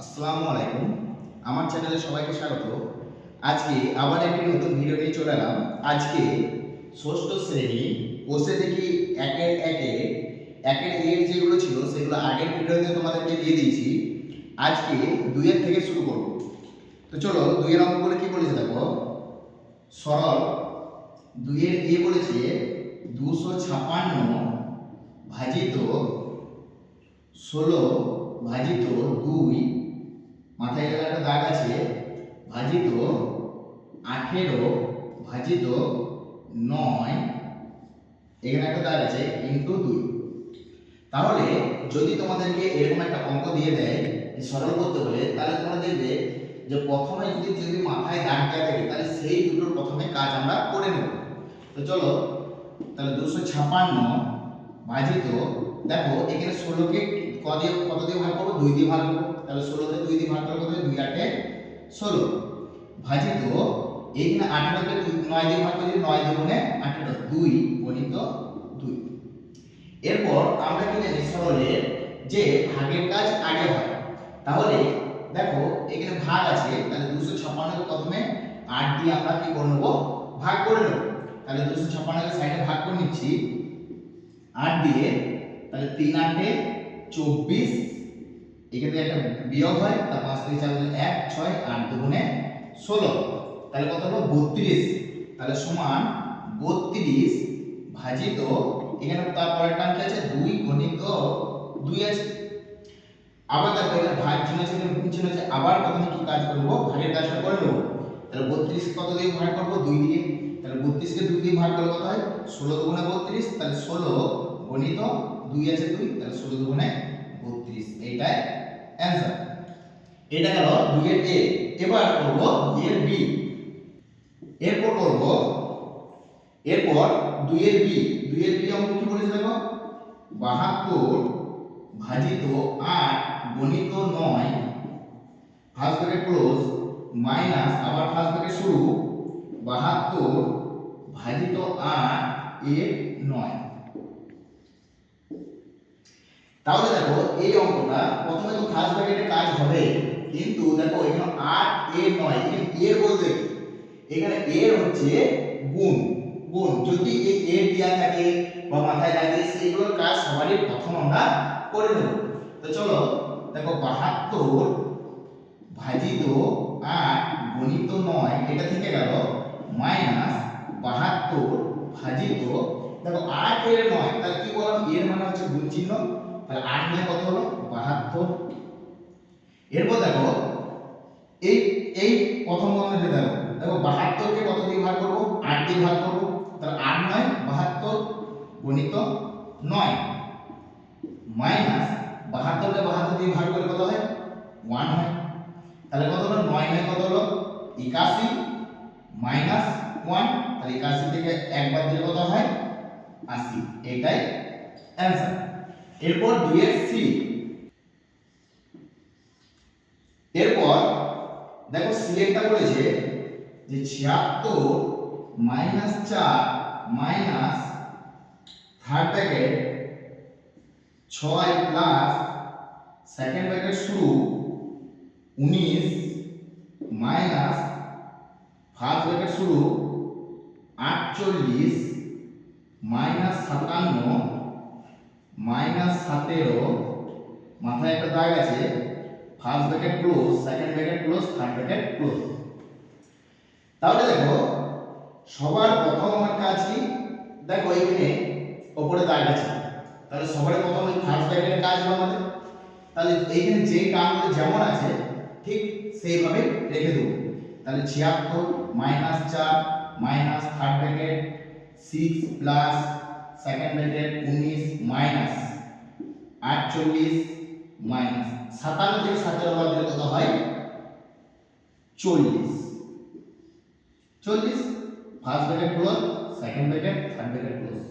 আসসালামু আলাইকুম। আমার চ্যানেলে সবাইকে স্বাগত। আজকে আবার একটি নতুন ভিডিও নিয়ে চলে এলাম। আজকে ষষ্ঠ শ্রেণি, বসে দেখি একের একে, একের এর যেগুলো ছিল, সেগুলো আগের ভিডিওতে তোমাদেরকে দিয়ে দিয়েছি। আজকে দুইয়ের থেকে শুরু করব। তো চলো, দুইয়ের অঙ্কগুলো কি বলেছে দেখো? সরল, দুইয়ের এ বলেছে দুশো ছাপান্ন ভাজিত ষোলো ভাজিত দুই দাগ আছে ভাজিত আঠেরো, ভাজিত নয়। এখানে একটা দাগ আছে ইন্টু দুই। তাহলে যদি তোমাদেরকে এরকম একটা অঙ্ক দিয়ে দেয় সরল করতে বলে তাহলে তোমরা দেখবে যে প্রথমে যদি যদি মাথায় দাগ দেওয়া থাকে, তাহলে সেই দুটোর প্রথমে কাজ আমরা করে নেব। তো চলো, তাহলে দুশো ছাপান্ন ভাজিত, দেখো, এখানে ষোলোকে ক দিয়ে, কত দিয়ে ভাগ করব? দুই দিয়ে ভাগ করব। তাহলে ষোলোকে দুই দিয়ে ভাগ করব ষোলো। ভাজিত এইখানে আঠেরোকে নয় দিয়ে ভাগ করলে নয় দুগুণে আঠেরো, দুই গণিত দুই। এরপর আমরা কি জানি সরলের যে ভাগের কাজ আগে হয়, তাহলে দেখো এখানে ভাগ আছে, তাহলে দুশো ছাপ্পান্নকে প্রথমে আট দিয়ে আমরা কি করে নেব? ভাগ করে নেব। তাহলে দুশো ছাপ্পান্নকে সাইডে ভাগ করে নিচ্ছি, আট দিয়ে, তাহলে তিন আটে চব্বিশ থেকে একটা বিয়োগ হয়, তার পাঁচ থেকে চার এক ছয় আট দুগুণে ষোলো। তাহলে কত হলো? বত্রিশ। তাহলে সমান বত্রিশ ভাজিত, এখানে তারপরে টান কি আছে? দুই গণিত দুই আছে। আবার দেখো, এখানে ভাগ চিহ্ন আছে গুণ চিহ্ন আছে। আবার প্রথমে কি কাজ করব? ভাগের কাজটা করে নেব। তাহলে বত্রিশ কত দিয়ে ভাগ করব? দুই দিয়ে। তাহলে বত্রিশকে দুই দিয়ে ভাগ করলে কত হয়? ষোলো দুগুণে বত্রিশ, তাহলে ষোলো গণিত দুই আছে দুই, তাহলে ষোলো দুগুণে বত্রিশ। এইটাই অ্যান্সার এটা গেল দুইয়ের এ এবার করব এর বি এরপর করব, এরপর দুইয়ের বি দুইয়ের বি অঙ্ক কি বলেছে দেখো? বাহাত্তর ভাজিত আট গণিত নয় ফার্স্ট ব্র্যাকেট ক্লোজ মাইনাস আবার ফার্স্ট ব্র্যাকেট শুরু, বাহাত্তর ভাজিত আট এর নয়। তাহলে দেখো এই অঙ্কটা প্রথমে তো ফার্স্ট ব্র্যাকেটে কাজ হবে, কিন্তু দেখো এখানে আট, এ নয়, এখানে এর বলতে? এখানে এর হচ্ছে গুণ গুণ। যদি এই এর দেওয়া থাকে বা মাথায় লাগে সেইগুলোর কাজ সবারই প্রথম আমরা করে নেব। তো চলো, দেখো বাহাত্তর ভাজিত আট গণিত নয়, এটা থেকে গেল মাইনাস বাহাত্তর ভাজিত, দেখো আট এর নয়, তাহলে কি বললাম? এর মানে হচ্ছে গুণ চিহ্ন। তাহলে আট নয় কত হলো? বাহাত্তর। এরপর দেখো, এই এই প্রথম গণনাটা দেখো দেখো বাহাত্তরকে কত দিয়ে ভাগ করব? আট দিয়ে ভাগ করব। তাহলে আট নয়, বাহাত্তর গণিত নয়। মাইনাস বাহাত্তরকে বাহাত্তর দিয়ে ভাগ করে কত হয়? ওয়ান হয়। তাহলে কত হলো? নয় নয় কত হলো? একাশি মাইনাস ওয়ান। তাহলে একাশি থেকে একবার দিলে কত হয়? আশি। এটাই অ্যান্সার এরপর দুইয়ের সি এরপর দেখো সি একটা বলেছে যে ছিয়াত্তর মাইনাস চার মাইনাস থার্ড ব্র্যাকেট ছয় প্লাস সেকেন্ড ব্র্যাকেট শুরু উনিশ মাইনাস ফার্স্ট ব্র্যাকেট শুরু আটচল্লিশ মাইনাস সাতান্ন মাইনাস সতেরো, মাথায় একটা দাগ আছে first bracket close second bracket close third bracket close তাহলে দেখো, সবার প্রথম আমার কাজ কি? দেখো এখানে ওপরে দাগ আছে। তাহলে সবার প্রথম ওই ফার্স্ট ব্র্যাকেটের কাজ হলো আমাদের। তাহলে এইখানে যে টার্মগুলো যেমন আছে, ঠিক সেইভাবে রেখে দেবো। তাহলে ছিয়াত্তর মাইনাস চার minus third bracket six plus second bracket উনিশ মাইনাস আটচল্লিশ মাইনাস সাতান্ন থেকে সতেরো বাদ দিলে কত হয়? চল্লিশ। চল্লিশ first bracket close second bracket third bracket close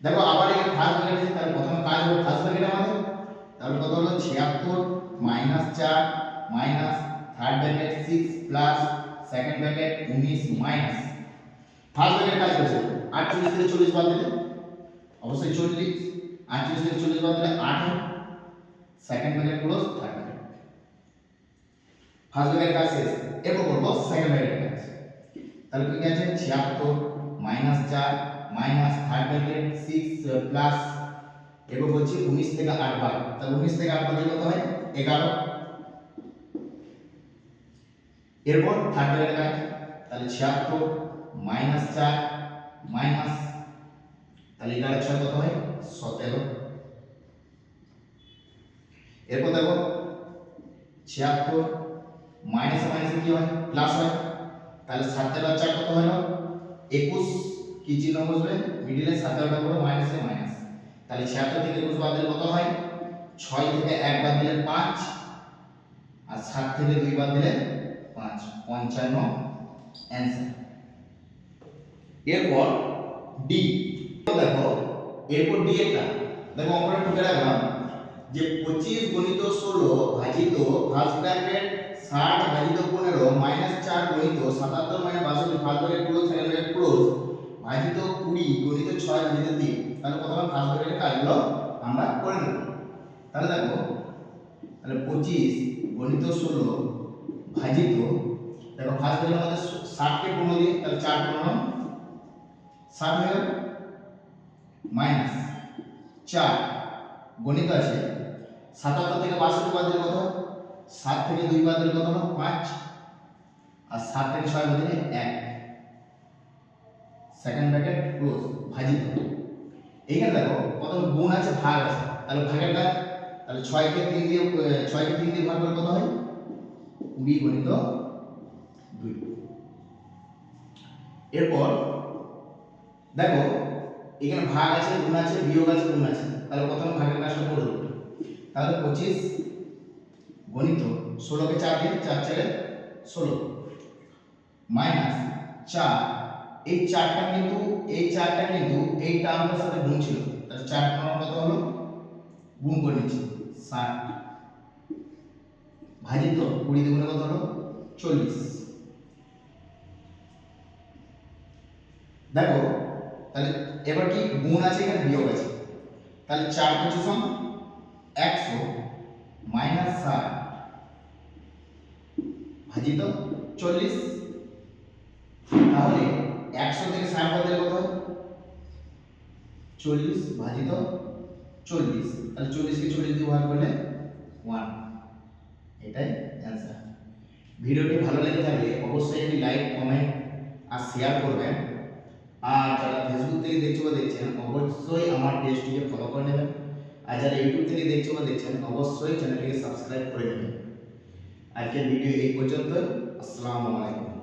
দেখো, আবার এখানে ফার্স্ট ব্র্যাকেট আছে তাহলে প্রথমে কাজ হবে ফার্স্ট ব্র্যাকেট আমাদের। তাহলে কত হলো? ছিয়াত্তর মাইনাস চার minus third bracket six plus second bracket উনিশ মাইনাস। ফার্স্ট ব্র্যাকেট কাজ করছে। আটচল্লিশ থেকে চল্লিশ বাদ দিলে অবশ্যই চল্লিশ, আটচল্লিশ থেকে চল্লিশ বাদ দিলে আট second bracket close third bracket first bracket কাজ শেষ? এরপর করব সেকেন্ড ব্র্যাকেট কাজ তাহলে কি আছে? ছিয়াত্তর মাইনাস চার minus third bracket six plus এরপর বলছি উনিশ থেকে আট বার তাহলে উনিশ থেকে আট বার কত হয়? এগারো। এরপর থার্ড ব্র্যাকেট কাজ তাহলে ছিয়াত্তর মাইনাস চার মাইনাস তাহলে এগারো ছয় কত হয়, সতেরো। এরপর দেখো, ছিয়াত্তর মাইনাস মাইনাসে কি হয়? প্লাস হয়। তাহলে আর চার কত হলো একুশ কি চিহ্ন বসবে মিডিলে সাতেরোটা করে মাইনাসে মাইনাস তাহলে ছিয়াত্তর থেকে একুশ বাদ দিলে কত হয়? ছয় থেকে এক বাদ দিলে পাঁচ, আর সাত থেকে দুই বাদ দিলে পাঁচ। পঞ্চান্ন অ্যান্সার এরপর ডি দেখো, এরপর ডি একটা। দেখো অঙ্কটা টুকে রাখলাম। যে পঁচিশ গণিত ষোলো ভাজিত ফার্স্ট ব্র্যাকেট ষাট ভাজিত পনেরো মাইনাস চার গণিত সাতাত্তর মাইনাস বাষট্টি first bracket close second bracket close ভাজিত কুড়ি গণিত ছয় ভাজিত তিন। তাহলে প্রথমে ফার্স্ট ব্র্যাকেটের কাজগুলো আমরা করে নেব। তাহলে দেখো, তাহলে পঁচিশ গণিত ষোলো ভাজিত, দেখো ফার্স্ট ব্র্যাকেটের মধ্যে ষাটকে পনেরো দিয়ে, তাহলে চার পনেরো। ষাট হয়ে গেল? মাইনাস চার। গণিত আছে। সাতাত্তর থেকে বাষট্টি বাদ দিলে কত? সাত থেকে দুই বাদ দিলে কত হলো? পাঁচ। আর সাত থেকে ছয় বাদ এক। সেকেন্ড ব্র্যাকেট ক্লোজ ভাজিত। এইখানে দেখো প্রথমে গুণ আছে, ভাগ আছে। তাহলে ভাগের কাজ তাহলে ছয়কে তিন দিয়ে ছয়কে তিন দিয়ে ভাগ করলে কত হয়? কুড়ি গণিত দুই। এরপর দেখো এখানে ভাগ আছে, গুণ আছে, বিয়োগ আছে, গুণ আছে। তাহলে প্রথমে ভাগের কাজটা করে দেবো। তাহলে পঁচিশ গণিত ষোলোকে চার দিয়ে চার চারে ষোলো। মাইনাস চার। এই চারটা কিন্তু, এই চারটা কিন্তু এই টার্মটার সাথে গুণ ছিল। তাহলে চার টার্ম কত হলো? গুণ করে নিচ্ছি, ষাট। ভাজিত কুড়ি দুগুণে কত হলো? চল্লিশ। দেখো তাহলে এবার কি গুণ আছে এখানে? বিয়োগ আছে। তাহলে চার পঁচিশ একশো মাইনাস ষাট ভাজিত চল্লিশ। তাহলে একশো থেকে ষাট বাদ দিলে কত? চল্লিশ ভাজিত চল্লিশ। তাহলে চল্লিশকে চল্লিশ দিয়ে ভাগ করলে ওয়ান এটাই অ্যান্সার ভিডিওটি ভালো লেগে থাকলে অবশ্যই একটি লাইক কমেন্ট আর শেয়ার করবেন। আর যারা ফেসবুক থেকে দেখছ বা দেখছেন অবশ্যই আমার পেজটিকে ফলো করে নেবেন আর যারা ইউটিউব থেকে দেখছ বা দেখছেন অবশ্যই চ্যানেলটিকে সাবস্ক্রাইব করে নেবেন আজকের ভিডিও এই পর্যন্ত আসসালামু আলাইকুম।